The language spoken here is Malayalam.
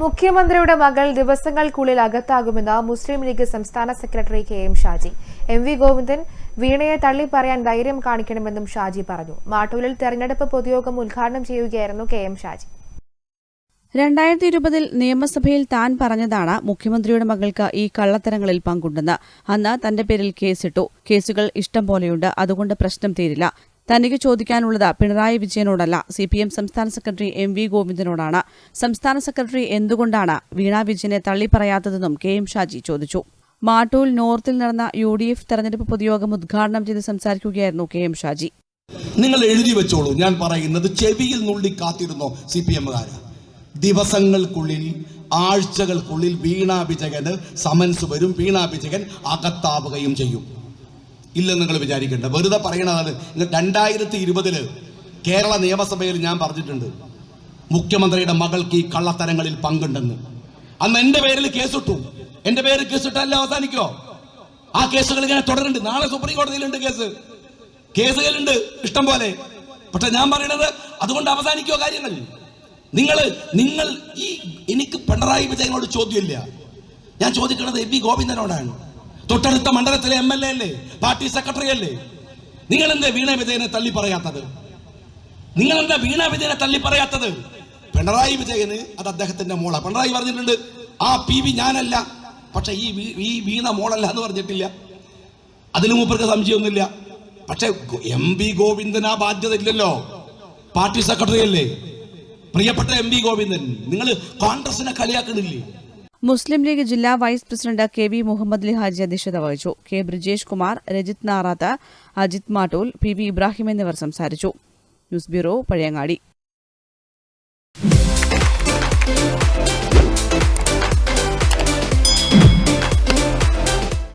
മുഖ്യമന്ത്രിയുടെ മകൾ ദിവസങ്ങൾക്കുള്ളിൽ അകത്താകുമെന്ന് മുസ്ലിം ലീഗ് സംസ്ഥാന secretary K M Shaji. M V Govindan വീണയെ തള്ളിപ്പറയാൻ ധൈര്യം കാണിക്കണമെന്നും ഷാജി പറഞ്ഞു. മാട്ടൂലിൽ തെരഞ്ഞെടുപ്പ് പൊതുയോഗം ഉദ്ഘാടനം ചെയ്യുകയായിരുന്നു കെ എം ഷാജി. രണ്ടായിരത്തി ഇരുപതിൽ നിയമസഭയിൽ താൻ പറഞ്ഞതാണ് മുഖ്യമന്ത്രിയുടെ മകൾക്ക് ഈ കള്ളത്തരങ്ങളിൽ പങ്കുണ്ടെന്ന്. അന്ന് തന്റെ പേരിൽ കേസിട്ടു. കേസുകൾ ഇഷ്ടം പോലെയുണ്ട്. അതുകൊണ്ട് പ്രശ്നം തീരില്ല. തനിക്ക് ചോദിക്കാനുള്ളത് പിണറായി വിജയനോടല്ല. സി പി എം സംസ്ഥാന സെക്രട്ടറി എം വി ഗോവിന്ദനോടാണ്. സംസ്ഥാന സെക്രട്ടറി എന്തുകൊണ്ടാണ് വീണ വിജയനെ തള്ളിപ്പറയാത്തതെന്നും കെ എം ഷാജി ചോദിച്ചു. മാട്ടൂൽ നോർത്തിൽ നടന്ന യു ഡി എഫ് തെരഞ്ഞെടുപ്പ് പൊതുയോഗം ഉദ്ഘാടനം ചെയ്ത് സംസാരിക്കുകയായിരുന്നു കെ എം ഷാജി. നിങ്ങൾ എഴുതി വെച്ചോളൂ. ഞാൻ പറയുന്നത് ചെവിയിൽ നുള്ളി കാത്തിരുന്നോ സി പി എമ്മുകാര് ദിവസങ്ങൾക്കുള്ളിൽ ആഴ്ചകൾക്കുള്ളിൽ വീണാ സമൻസ് വരും. വീണാ വിജയൻ അകത്താവുകയും ചെയ്യും. ഇല്ലെന്ന് നിങ്ങൾ വിചാരിക്കേണ്ട. വെറുതെ പറയണതാണ് രണ്ടായിരത്തി ഇരുപതിൽ കേരള നിയമസഭയിൽ ഞാൻ പറഞ്ഞിട്ടുണ്ട്. മുഖ്യമന്ത്രിയുടെ മകൾക്ക് ഈ കള്ളത്തരങ്ങളിൽ പങ്കുണ്ടെന്ന്. അന്ന് എന്റെ പേരിൽ കേസിട്ടു. എന്റെ പേര് കേസിട്ടല്ല അവസാനിക്കോ? ആ കേസുകൾ ഇങ്ങനെ തുടരുന്നുണ്ട്. നാളെ സുപ്രീം കോടതിയിലുണ്ട് കേസ്. കേസുകളുണ്ട് ഇഷ്ടം പോലെ. പക്ഷെ ഞാൻ പറയണത് അതുകൊണ്ട് അവസാനിക്കോ കാര്യങ്ങൾ? നിങ്ങൾ നിങ്ങൾ ഈ എനിക്ക് പിണറായി വിജയനോട് ചോദ്യമില്ല. ഞാൻ ചോദിക്കുന്നത് എം വി ഗോവിന്ദനോടാണ്. തൊട്ടടുത്ത മണ്ഡലത്തിലെ എം എൽ എ അല്ലേ? പാർട്ടി സെക്രട്ടറി അല്ലേ? നിങ്ങൾ എന്താ വീണ വിജയനെ തള്ളി പറയാത്തത്? നിങ്ങൾ എന്താ വീണ വിജയനെ തള്ളി പറയാത്തത്? പിണറായി വിജയന് അത് അദ്ദേഹത്തിന്റെ മോള. പിണറായി പറഞ്ഞിട്ടുണ്ട് ആ പി വി ഞാനല്ല. പക്ഷെ ഈ ഈ വീണ മോളല്ല എന്ന് പറഞ്ഞിട്ടില്ല. അതിന് മൂപ്പർക്ക് സംശയമൊന്നുമില്ല. പക്ഷെ എം വി ഗോവിന്ദൻ ആ ബാധ്യത ഇല്ലല്ലോ. പാർട്ടി സെക്രട്ടറി അല്ലേ? പ്രിയപ്പെട്ട എം വി ഗോവിന്ദൻ നിങ്ങൾ കോൺഗ്രസിനെ കളിയാക്കണില്ലേ? മുസ്ലിം ലീഗ് ജില്ലാ vice president K V Muhammad Lihaji അധ്യക്ഷത വഹിച്ചു. K Brijesh Kumar Rajith Narath Ajith Mattool P V Ibrahim എന്നിവർ സംസാരിച്ചു. News bureau Pazhayangadi.